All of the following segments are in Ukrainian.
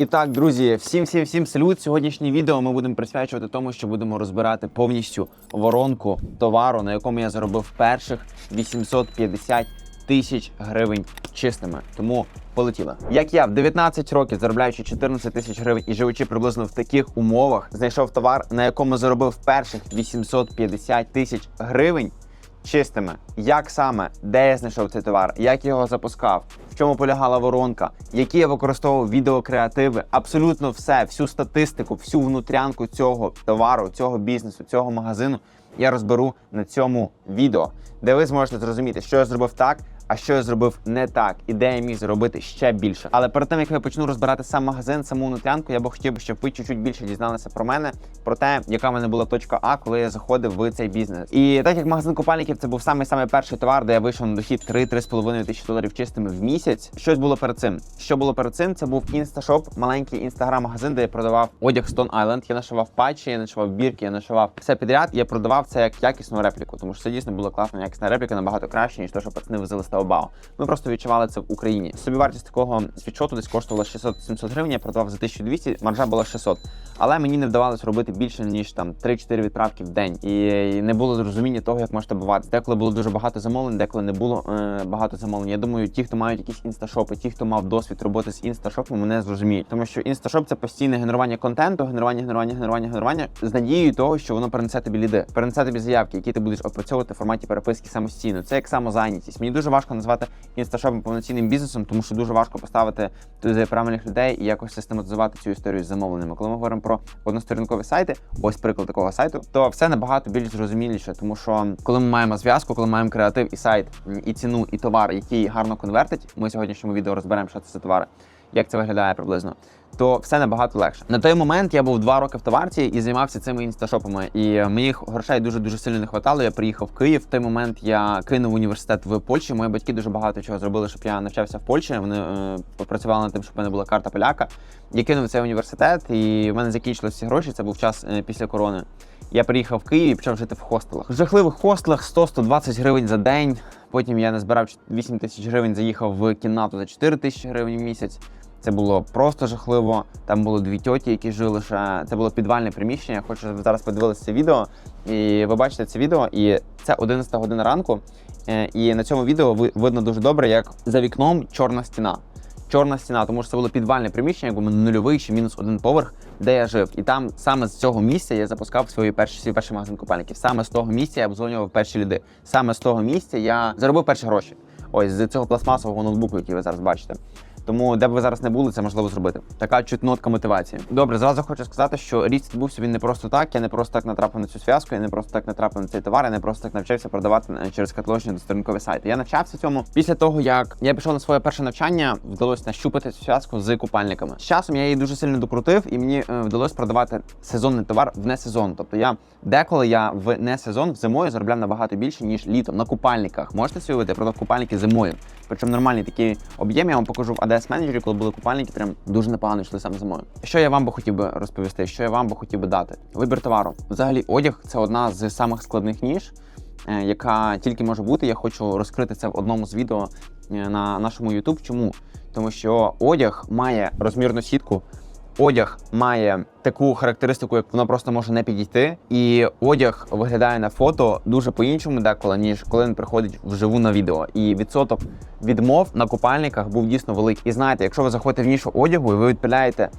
І так, друзі, всім всім всім салют. Сьогоднішнє відео ми будемо присвячувати тому, що будемо розбирати повністю воронку товару, на якому я заробив перших 850 тисяч гривень чистими. Тому полетіли. Як я в 19 років, заробляючи 14 тисяч гривень і живучи приблизно в таких умовах, знайшов товар, на якому заробив перших 850 тисяч гривень чистими. Як саме, де я знайшов цей товар, як його запускав, в чому полягала воронка, які я використовував відеокреативи, абсолютно все, всю статистику, всю внутрянку цього товару, цього бізнесу, цього магазину я розберу на цьому відео, де ви зможете зрозуміти, що я зробив так. А що я зробив не так, і де я міг зробити ще більше. Але перед тим як я почну розбирати сам магазин, саму внутрянку, я би хотів, щоб ви чуть-чуть більше дізналися про мене, про те, яка в мене була точка А, коли я заходив в цей бізнес. І так як магазин купальників це був самий самий перший товар, де я вийшов на дохід 3-3,5 тисячі доларів чистими в місяць. Щось було перед цим. Що було перед цим? Це був інсташоп, маленький інстаграм-магазин, де я продавав одяг Stone Island. Я нашивав патчі, я нашивав бірки, я нашивав все підряд. Я продавав це як якісну репліку, тому що це дійсно була класна якісна репліка, набагато краще, ніж те, що пацани возили з Таобао. Ми просто відчували це в Україні. Собівартість такого світшоту десь коштувала 600-700 гривень. Я продавав за 1200, маржа була 600. Але мені не вдавалося робити більше ніж там 3-4 відправки в день, і не було зрозуміння того, як масштабувати. Деколи було дуже багато замовлень, деколи не було е, багато замовлень. Я думаю, ті, хто мають якісь інсташопи, ті, хто мав досвід роботи з інсташопом, мене зрозуміють, тому що інсташоп це постійне генерування контенту, генерування, генерування, генерування, генерування з надією того, що воно перенесе тобі ліди, перенесе тобі заявки, які ти будеш опрацьовувати в форматі переписки самостійно. Це як самозайнятість. Мені дуже важко назвати інсташопом повноцінним бізнесом, тому що дуже важко поставити туди правильних людей і якось систематизувати цю історію з замовленнями. Коли ми говоримо про односторінкові сайти, ось приклад такого сайту, то все набагато більш зрозуміліше, тому що коли ми маємо зв'язку, коли маємо креатив і сайт, і ціну, і товар, який гарно конвертить, ми в сьогоднішньому відео розберемо, що це за товари, як це виглядає приблизно. То все набагато легше. На той момент я був два роки в товарці і займався цими інсташопами. І моїх грошей дуже дуже сильно не хватало. Я приїхав в Київ. В той момент я кинув університет в Польщі. Мої батьки дуже багато чого зробили, щоб я навчався в Польщі. Вони е, попрацювали над тим, щоб в мене була карта поляка. Я кинув цей університет, і в мене закінчилися всі гроші. Це був час е, після корони. Я приїхав в Київ і почав жити в хостелах. В жахливих хостелах 100-120 гривень за день. Потім я назбирав 8 тисяч гривень, заїхав в кімнату за 4 тисячі гривень в місяць. Це було просто жахливо. Там було дві тьоті, які жили ще. Це було підвальне приміщення. Хочу, щоб ви зараз подивилися це відео. І ви бачите це відео, і це 11 година ранку. Е, І на цьому відео видно дуже добре, як за вікном чорна стіна. Чорна стіна, тому що це було підвальне приміщення, якби нульовий чи мінус один поверх, де я жив. І там саме з цього місця я запускав свої перші свій перший магазин купальників. Саме з того місця я обдзвонював перші ліди. Саме з того місця я заробив перші гроші. Ось з цього пластмасового ноутбуку, який ви зараз бачите. Тому де б ви зараз не були, це можливо зробити. Така чуть нотка мотивації. Добре, зразу хочу сказати, що ріст відбувся він не просто так. Я не просто так натрапив на цю зв'язку, я не просто так натрапив на цей товар, я не просто так навчився продавати через каталожні досторінкові сайти. Я навчався цьому після того, як я пішов на своє перше навчання, вдалося нащупати цю зв'язку з купальниками. З часом я її дуже сильно докрутив, і мені е, вдалося продавати сезонний товар в несезон. Тобто я деколи я в несезон в зимою заробляв набагато більше ніж літом на купальниках. Можете уявити, продав купальники зимою. Причому нормальний такий об'єм. Я вам покажу в ADS менеджері, коли були купальники, прям дуже непогано йшли саме зимою. Що я вам би хотів би розповісти, що я вам би хотів би дати? Вибір товару. Взагалі, одяг це одна з самих складних ніж, е, яка тільки може бути. Я хочу розкрити це в одному з відео е, на нашому YouTube. Чому? Тому що одяг має розмірну сітку. Одяг має таку характеристику, як воно просто може не підійти, і одяг виглядає на фото дуже по-іншому, деколи, ніж коли він приходить вживу на відео. І відсоток відмов на купальниках був дійсно великий. І знаєте, якщо ви заходите в нішу одягу і ви відпиляєте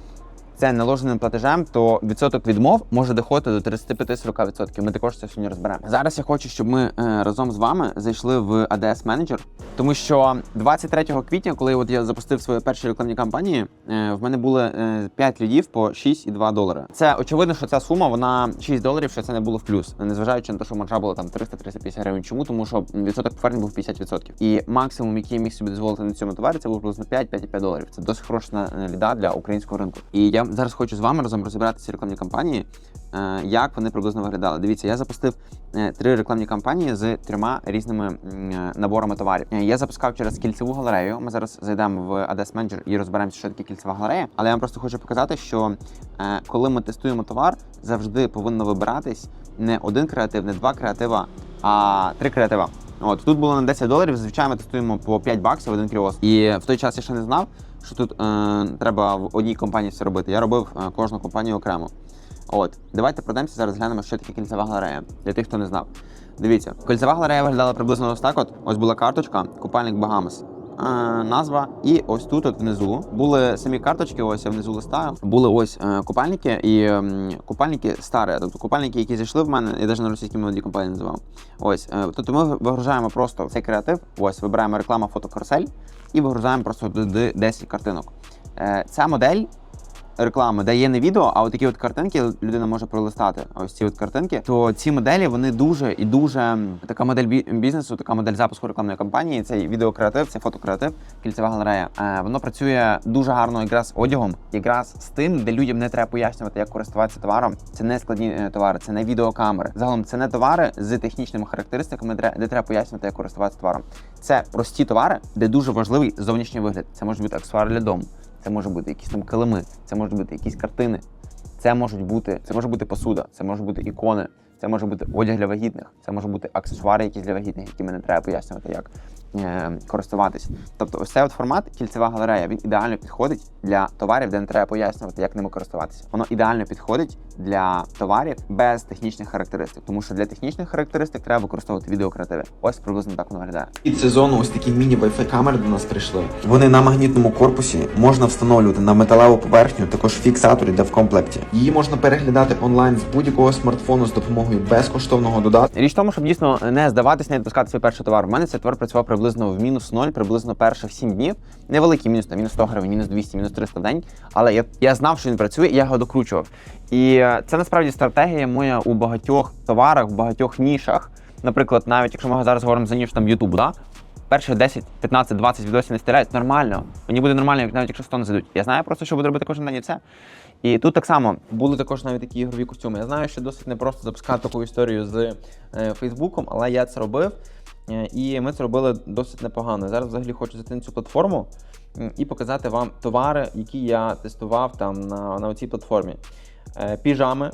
це наложеним платежем, то відсоток відмов може доходити до 35-40%. Ми також це сьогодні розберемо. Зараз я хочу, щоб ми е, разом з вами зайшли в ADS Manager, тому що 23 квітня, коли от я запустив свої перші рекламні кампанії, е, в мене були е, 5 лідів по 6,2 долари. Це очевидно, що ця сума вона 6 доларів, що це не було в плюс, незважаючи на те, що маржа була там 300-350 гривень. Чому? Тому що відсоток повернень був 50%. І максимум, який я міг собі дозволити на цьому товарі, це був приблизно 5-5,5 доларів. Це досить хороша е, ліда для українського ринку. І я зараз хочу з вами разом розібрати ці рекламні кампанії, е, як вони приблизно виглядали. Дивіться, я запустив е, три рекламні кампанії з трьома різними е, наборами товарів. Е, Я запускав через кільцеву галерею. Ми зараз зайдемо в ADS Manager і розберемося, що таке кільцева галерея. Але я вам просто хочу показати, що е, коли ми тестуємо товар, завжди повинно вибиратись не один креатив, не два креатива, а три креатива. От тут було на 10 доларів. Зазвичай ми тестуємо по 5 баксів один кріоз. І в той час я ще не знав. що тут е, треба в одній компанії все робити. Я робив е, кожну компанію окремо. От, давайте пройдемося зараз глянемо, що таке кільцева галерея. Для тих, хто не знав. Дивіться, кільцева галерея виглядала приблизно ось так. От ось була карточка, купальник Багамас. Назва, і ось тут, от внизу, були самі карточки, ось внизу листа. Були ось е, купальники і купальники старі, тобто купальники, які зайшли в мене, я навіть на російській молоді компанії називав. Ось, е, тобто ми вигружаємо просто цей креатив, ось вибираємо реклама фотокарусель і вигружаємо просто туди 10 картинок. Е, ця модель реклами, де є не відео, а от такі от картинки людина може пролистати. Ось ці от картинки. То ці моделі вони дуже і дуже така модель бізнесу, така модель запуску рекламної кампанії. Цей відеокреатив, це фотокреатив, кільцева галерея. Е, воно працює дуже гарно якраз одягом, якраз з тим, де людям не треба пояснювати, як користуватися товаром. Це не складні е, товари, це не відеокамери. Загалом це не товари з технічними характеристиками, де треба пояснювати, як користуватися товаром. Це прості товари, де дуже важливий зовнішній вигляд. Це може бути аксесуар для дому. Це може бути якісь там килими, це можуть бути якісь картини, це можуть бути, це може бути посуда, це можуть бути ікони, це може бути одяг для вагітних, це може бути аксесуари якісь для вагітних, які мені треба пояснювати, як користуватись. Тобто, ось цей от формат кільцева галерея він ідеально підходить для товарів, де не треба пояснювати, як ними користуватися. Воно ідеально підходить для товарів без технічних характеристик, тому що для технічних характеристик треба використовувати відеокреативи. Ось приблизно так воно виглядає. Під сезону ось такі міні Wi-Fi камери до нас прийшли. Вони на магнітному корпусі можна встановлювати на металеву поверхню, також фіксатор йде в комплекті. Її можна переглядати онлайн з будь-якого смартфону з допомогою безкоштовного додатку. Річ в тому, щоб дійсно не здаватись, не відпускати свій перший товар. У мене цей товар працював приблизно в мінус 0, приблизно перших 7 днів. Невеликий мінус, там, мінус 100 гривень, мінус 200, мінус 300 в день. Але я, я знав, що він працює, і я його докручував. І е, це насправді стратегія моя у багатьох товарах, в багатьох нішах. Наприклад, навіть якщо ми зараз говоримо за ніж там YouTube, да? перші 10, 15, 20 відосів не стріляють, нормально. Мені буде нормально, навіть якщо 100 не зайдуть. Я знаю просто, що буду робити кожен день і це. І тут так само були також навіть такі ігрові костюми. Я знаю, що досить непросто запускати таку історію з е, Фейсбуком, але я це робив. Е, І ми це робили досить непогано. Зараз взагалі хочу зайти на цю платформу і показати вам товари, які я тестував там на, на цій платформі. Е, Піжами.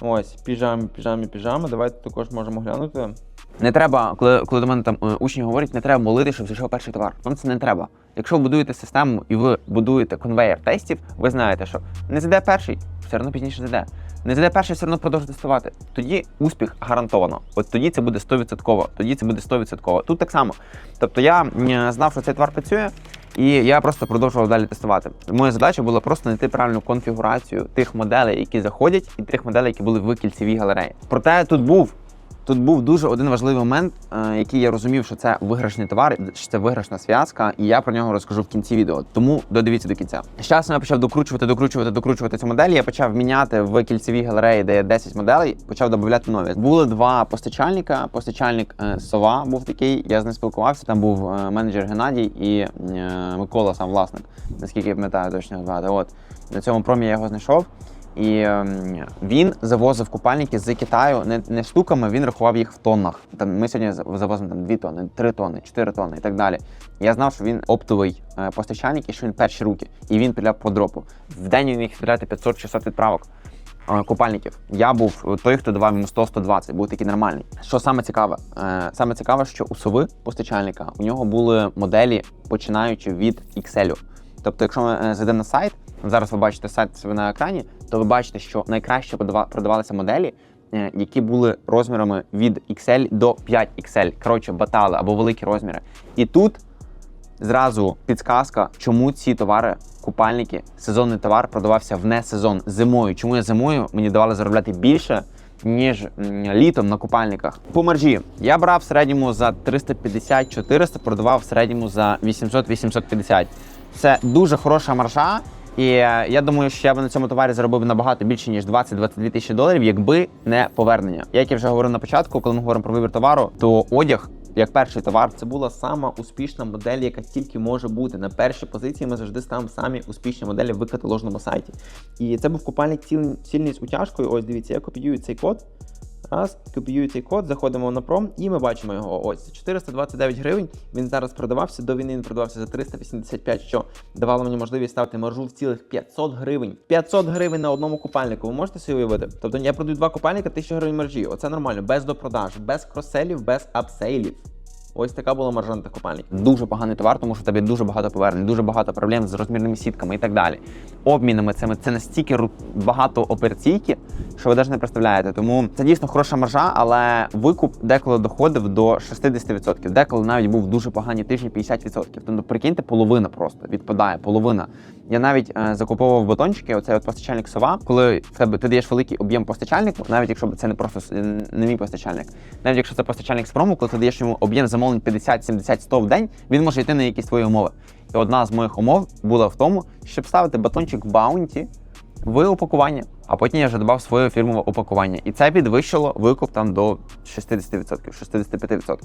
Ось, піжами, піжами, піжами. Давайте також можемо глянути. Не треба, коли, коли до мене там е, учні говорять, не треба молити, щоб зайшов перший товар. Вам це не треба. Якщо ви будуєте систему і ви будуєте конвейер тестів, ви знаєте, що не зайде перший, все одно пізніше зайде. Не зайде перший, все одно продовжує тестувати. Тоді успіх гарантовано. От тоді це буде 100%. Тоді це буде 100%. Тут так само. Тобто я знав, що цей товар працює. І я просто продовжував далі тестувати. Моя задача була просто знайти правильну конфігурацію тих моделей, які заходять, і тих моделей, які були в кільцевій галереї. Проте тут був Тут був дуже один важливий момент, е, який я розумів, що це виграшний товар, що це виграшна зв'язка, і я про нього розкажу в кінці відео. Тому додивіться до кінця. З часом я почав докручувати, докручувати, докручувати цю модель. Я почав міняти в кільцевій галереї, де є 10 моделей, почав додати нові. Були два постачальника. Постачальник е, Сова був такий. Я з ним спілкувався. Там був е, менеджер Геннадій і Микола, сам власник, наскільки я пам'ятаю точно звати. От на цьому промі я його знайшов. І ем, він завозив купальники з Китаю не, не штуками, він рахував їх в тоннах. Там ми сьогодні завозимо там 2 тонни, 3 тонни, 4 тонни і так далі. Я знав, що він оптовий е, постачальник і що він перші руки, і він підляв по дропу. В день він міг відправляти 500-600 відправок. е, Купальників. Я був той, хто давав йому 100-120, був такий нормальний. Що саме цікаве? Е, Саме цікаве, що у сови постачальника у нього були моделі, починаючи від XL. Тобто, якщо ми е, зайдемо на сайт, зараз ви бачите сайт себе на екрані, то ви бачите, що найкраще продавалися моделі, е, які були розмірами від XL до 5XL. Коротше, батали або великі розміри. І тут зразу підсказка, чому ці товари, купальники, сезонний товар продавався в не сезон зимою. Чому я зимою мені давали заробляти більше, ніж літом на купальниках. По маржі я брав в середньому за 350-400, продавав в середньому за 800-850. Це дуже хороша маржа. І е, я думаю, що я би на цьому товарі заробив набагато більше ніж 20-22 тисячі доларів, якби не повернення. Як я вже говорив на початку, коли ми говоримо про вибір товару, то одяг. Як перший товар, це була сама успішна модель, яка тільки може бути. На першій позиції ми завжди ставимо самі успішні моделі в каталожному сайті. І це був купальник ціл- цільний з утяжкою. Ось дивіться, я копіюю цей код. Раз, копіюю цей код, заходимо на пром і ми бачимо його. Ось 429 гривень. Він зараз продавався. До війни він продавався за 385, що давало мені можливість ставити маржу в цілих 500 гривень. 500 гривень на одному купальнику. Ви можете собі уявити? Тобто я продаю два купальника, 1000 гривень маржі. Оце нормально, без допродаж, без кроселів, без апсейлів. Ось така була маржа на тих купальників. Дуже поганий товар, тому що тебе дуже багато повернень, дуже багато проблем з розмірними сітками і так далі. Обмінами цими це настільки багато операційки, що ви навіть не представляєте. Тому це дійсно хороша маржа, але викуп деколи доходив до 60%. Деколи навіть був дуже погані тижні 50%. Тобто, прикиньте, половина просто відпадає, половина. Я навіть е, закуповував батончики, оцей от постачальник сова. Коли в тебе ти даєш великий об'єм постачальнику, навіть якщо це не просто не мій постачальник, навіть якщо це постачальник з прому, коли ти даєш йому об'єм замовлень 50, 70, 100 в день, він може йти на якісь твої умови. І одна з моїх умов була в тому, щоб ставити батончик Bounty в упакування, а потім я вже додав своє фірмове упакування. І це підвищило викуп там до 60%, 65%.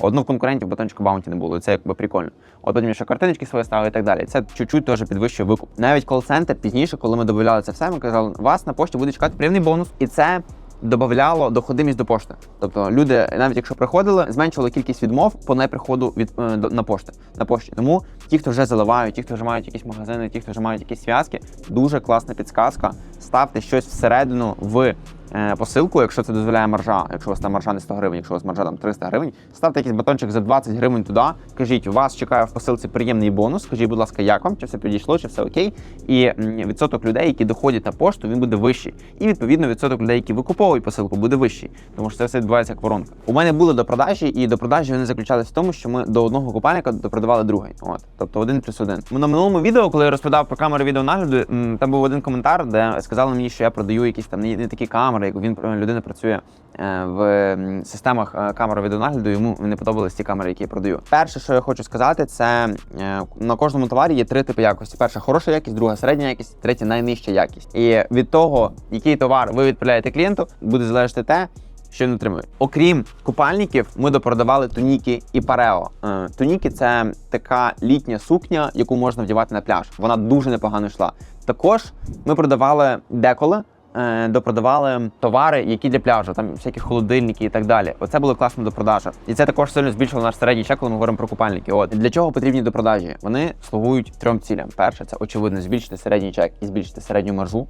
Одну в конкурентів батончику баунті не було, і це якби прикольно. От потім ще картиночки свої ставив і так далі. Це чуть-чуть теж підвищує викуп. Навіть кол-центр пізніше, коли ми додавали це все, ми казали, вас на пошті буде чекати приємний бонус. І це додавало доходимість до пошти. Тобто люди, навіть якщо приходили, зменшували кількість відмов по неприходу від е, на пошти на пошті. Тому ті, хто вже заливають, ті, хто вже мають якісь магазини, ті, хто вже мають якісь зв'язки, дуже класна підсказка. Ставте щось всередину в посилку, якщо це дозволяє маржа. Якщо у вас там маржа не 100 гривень, якщо у вас маржа там 300 гривень, ставте якийсь батончик за 20 гривень туди. Кажіть, у вас чекає в посилці приємний бонус. Скажіть, будь ласка, як вам, чи все підійшло, чи все окей. І відсоток людей, які доходять на пошту, він буде вищий. І відповідно відсоток людей, які викуповують посилку, буде вищий, тому що це все відбувається як воронка. У мене були до продажі, і до продажі вони заключалися в тому, що ми до одного купальника допродавали другий. От, тобто один плюс один. На минулому відео, коли я розповідав про камери відеонагляду, там був один коментар, де сказали мені, що я продаю якісь там не такі камери, як він людина працює е, в системах е, камер відеонагляду. Йому не подобались ті камери, які я продаю. Перше, що я хочу сказати, це е, на кожному товарі є три типи якості: перша хороша якість, друга середня якість, третя найнижча якість. І від того, який товар ви відправляєте клієнту, буде залежати те. Що він отримує. Окрім купальників, ми допродавали туніки і парео. Туніки це така літня сукня, яку можна вдівати на пляж. Вона дуже непогано йшла. Також ми продавали деколи. Е, Допродавали товари, які для пляжу, там всякі холодильники і так далі. Оце було класно до продажі. І це також сильно збільшило наш середній чек, коли ми говоримо про купальники. От для чого потрібні до продажі? Вони слугують трьом цілям. Перше, це очевидно збільшити середній чек і збільшити середню маржу.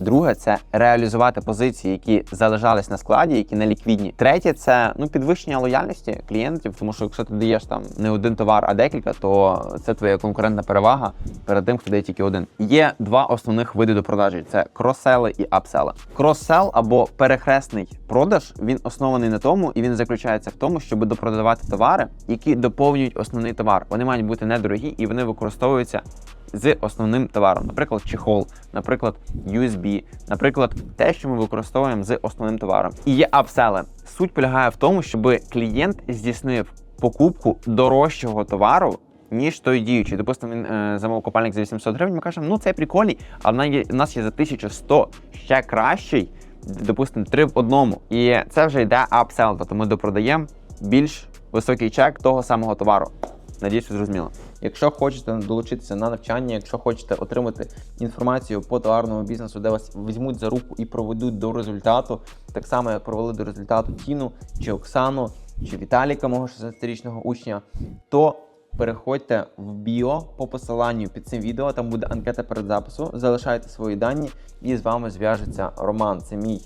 Друге це реалізувати позиції, які залежались на складі, які не ліквідні. Третє це ну підвищення лояльності клієнтів, тому що якщо ти даєш там не один товар, а декілька, то це твоя конкурентна перевага перед тим, хто дає тільки один. Є два основних види до продажі: це крос-сели і апсели. Крос-сел або перехресний продаж він оснований на тому, і він заключається в тому, щоб допродавати товари, які доповнюють основний товар. Вони мають бути недорогі і вони використовуються з основним товаром, наприклад, чехол, наприклад, USB, наприклад, те, що ми використовуємо з основним товаром. І є апсели. Суть полягає в тому, щоб клієнт здійснив покупку дорожчого товару. Ніж той діючий. Допустимо, він е, замовив купальник за 800 гривень. Ми кажемо, ну це прикольний, а в нас є, за 1100 ще кращий, допустимо, три в одному. І це вже йде апсел, тобто ми допродаємо більш високий чек того самого товару. Надіюсь, зрозуміло. Якщо хочете долучитися на навчання, якщо хочете отримати інформацію по товарному бізнесу, де вас візьмуть за руку і проведуть до результату, так само як провели до результату Тіну чи Оксану, чи Віталіка, мого 16-річного учня, то переходьте в біо по посиланню під цим відео. Там буде анкета перед запису. Залишайте свої дані, і з вами зв'яжеться Роман. Це мій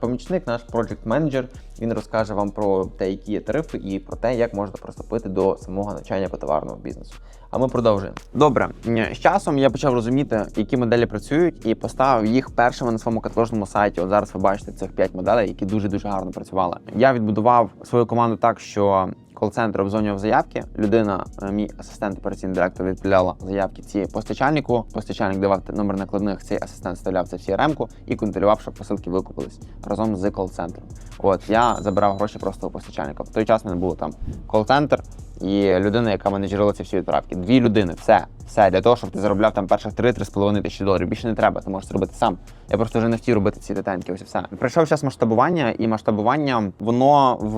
помічник, наш project менеджер. Він розкаже вам про те, які є тарифи, і про те, як можна приступити до самого навчання по товарному бізнесу. А ми продовжуємо. Добре, Е, з часом я почав розуміти, які моделі працюють, і поставив їх першими на своєму каталожному сайті. От зараз ви бачите цих 5 моделей, які дуже дуже гарно працювали. Я відбудував свою команду так, що кол-центр обзвонював заявки. Людина, е, мій асистент операційний директор, відправляла заявки ці постачальнику. Постачальник давав номер накладних, цей асистент вставляв це в CRM-ку і контролював, щоб посилки викупились разом з кол-центром. От я забирав гроші просто у постачальника. В той час мене було там кол-центр і людина, яка менеджерила ці всі відправки. Дві людини, все. Все для того, щоб ти заробляв там перших 3-3,5 тисячі доларів. Більше не треба, ти можеш зробити сам. Я просто вже не хотів робити ці детеньки. Ось все. Прийшов час масштабування, і масштабування воно в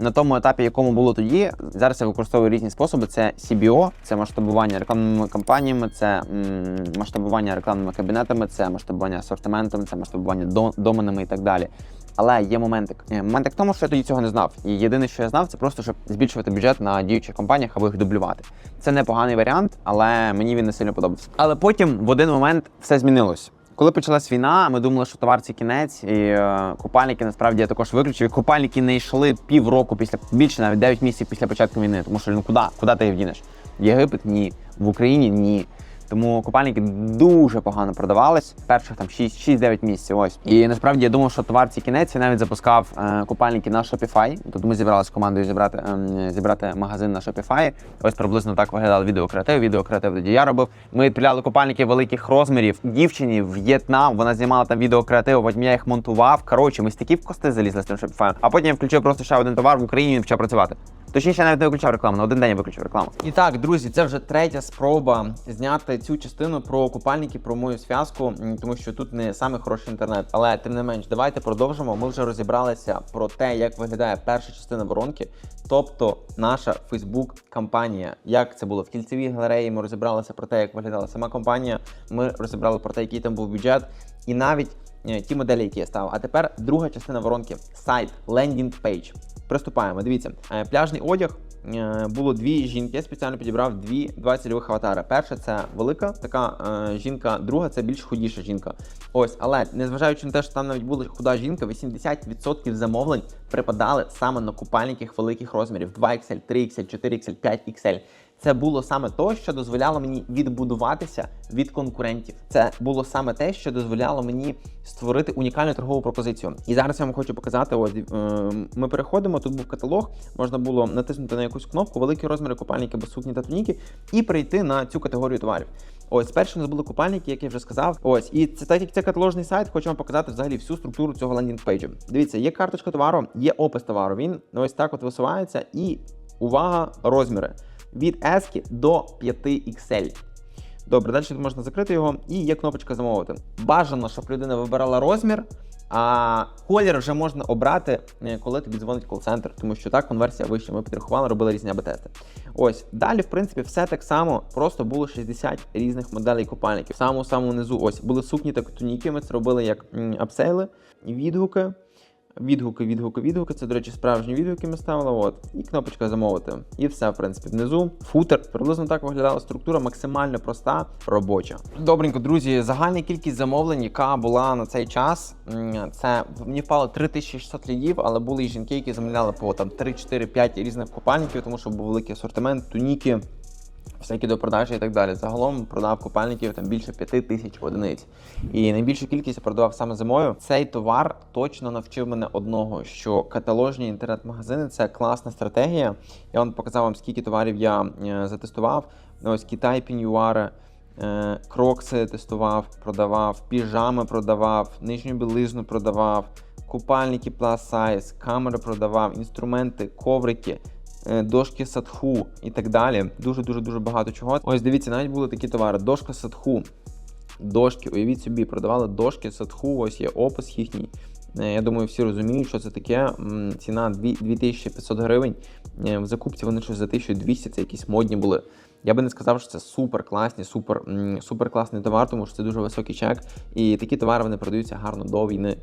на тому етапі, якому було тоді. Зараз я використовую різні способи. Це CBO, це масштабування рекламними кампаніями, це м, масштабування рекламними кабінетами, це масштабування асортиментом, це масштабування до- доменами і так далі. Але є моментик. Е, Моментик в тому, що я тоді цього не знав. І єдине, що я знав, це просто щоб збільшувати бюджет на діючих компаніях або їх дублювати. Це непоганий варіант, але мені він не сильно подобався. Але потім в один момент все змінилось. Коли почалась війна, ми думали, що товар це кінець, і е, купальники насправді я також виключив. І Купальники не йшли півроку після більше навіть 9 місяців після початку війни. Тому що ну куди? Куди ти їх вдінеш? В Єгипет ні, в Україні ні. Тому купальники дуже погано продавались перших там 6-9 місяців. Ось і насправді я думав, що товар це кінець. Я навіть запускав е, купальники на Shopify. Тут ми зібралися з командою зібрати ем, зібрати магазин на Shopify. Ось приблизно так виглядав відеокреатив. Відеокреатив тоді я робив. Ми відправляли купальники великих розмірів. Дівчині в В'єтнам. Вона знімала там відеокреатив, потім я їх монтував. Коротше, ми стільки в кости залізли з тим Shopify. А потім я включив просто ще один товар в Україні і почав працювати. Точніше, я навіть не виключав рекламу, на один день я виключив рекламу. І так, друзі, це вже третя спроба зняти цю частину про купальники, про мою зв'язку, тому що тут не саме хороший інтернет. Але тим не менш, давайте продовжимо. Ми вже розібралися про те, як виглядає перша частина воронки, тобто наша Фейсбук кампанія. Як це було в кільцевій галереї? Ми розібралися про те, як виглядала сама компанія. Ми розібрали про те, який там був бюджет, і навіть е, ті моделі, які я ставив. А тепер друга частина воронки сайт, лендінг пейдж. Приступаємо. Дивіться, е, пляжний одяг. Е, Було дві жінки. Я спеціально підібрав дві два цільових аватари. Перша це велика така е, жінка, друга це більш худіша жінка. Ось, але незважаючи на те, що там навіть була худа жінка, 80% замовлень припадали саме на купальниках великих розмірів: 2XL, 3XL, 4XL, 5XL. Це було саме то, що дозволяло мені відбудуватися від конкурентів. Це було саме те, що дозволяло мені створити унікальну торгову пропозицію. І зараз я вам хочу показати. Ось е, ми переходимо. Тут був каталог. Можна було натиснути на якусь кнопку, великі розміри купальники або сукні та туніки, і перейти на цю категорію товарів. Ось перші у нас були купальники, як я вже сказав. Ось, і це так як це каталожний сайт, хочу вам показати взагалі всю структуру цього лендінг-пейджу. Дивіться, є карточка товару, є опис товару. Він ось так от висувається, і увага, розміри від S до 5XL. Добре, далі можна закрити його, і є кнопочка замовити. Бажано, щоб людина вибирала розмір. А колір вже можна обрати, е, коли тобі дзвонить кол-центр, тому що так конверсія вища. Ми підрахували, робили різні АБ-тести. Ось далі, в принципі, все так само. Просто було 60 різних моделей купальників. В самому самому низу ось були сукні та туніки. Ми це робили як апсейли, відгуки. Відгуки, відгуки, відгуки. Це, до речі, справжні відгуки ми ставили. От. І кнопочка замовити. І все, в принципі, внизу. Футер. Приблизно так виглядала структура, максимально проста, робоча. Добренько, друзі, загальна кількість замовлень, яка була на цей час, це мені впало 3600 лідів, але були і жінки, які замовляли по там 3, 4, 5 різних купальників, тому що був великий асортимент, туніки. Всякі до продажі і так далі. Загалом продав купальників там більше п'яти тисяч одиниць. І найбільшу кількість я продавав саме зимою. Цей товар точно навчив мене одного, що каталожні інтернет-магазини це класна стратегія. Я вам показав вам, скільки товарів я е, затестував. Ось Китай пінюари, е, крокси тестував, продавав, піжами продавав, нижню білизну продавав, купальники plus size, камери продавав, інструменти, коврики дошки садху і так далі. Дуже дуже дуже багато чого. Ось дивіться, навіть були такі товари: дошка садху. Дошки, уявіть собі, продавали дошки садху, ось є опис їхній. Е, Я думаю, всі розуміють, що це таке. Ціна 2500 гривень. Е, В закупці вони щось за 1200, це якісь модні були. Я би не сказав, що це супер класні, супер, супер класний товар, тому що це дуже високий чек. І такі товари вони продаються гарно до війни.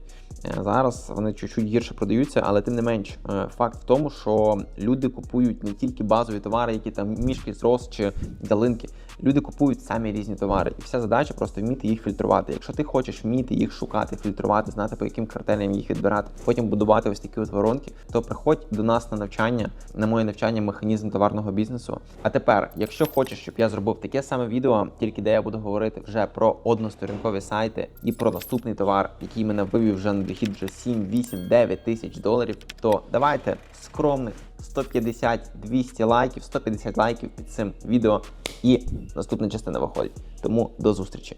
Е, Зараз вони чуть-чуть гірше продаються, але тим не менш, е, факт в тому, що люди купують не тільки базові товари, які там мішки з роз чи ялинки. Люди купують самі різні товари, і вся задача просто вміти їх фільтрувати. Якщо ти хочеш вміти їх шукати, фільтрувати, знати по яким картелям їх відбирати, потім будувати ось такі от воронки, то приходь до нас на навчання, на моє навчання механізм товарного бізнесу. А тепер, якщо хочеш, щоб я зробив таке саме відео, тільки де я буду говорити вже про односторінкові сайти і про наступний товар, який мене вивів вже на дохід вже 7, 8, 9 тисяч доларів, то давайте скромних 150-200 лайків, 150 лайків під цим відео, і наступна частина виходить. Тому до зустрічі.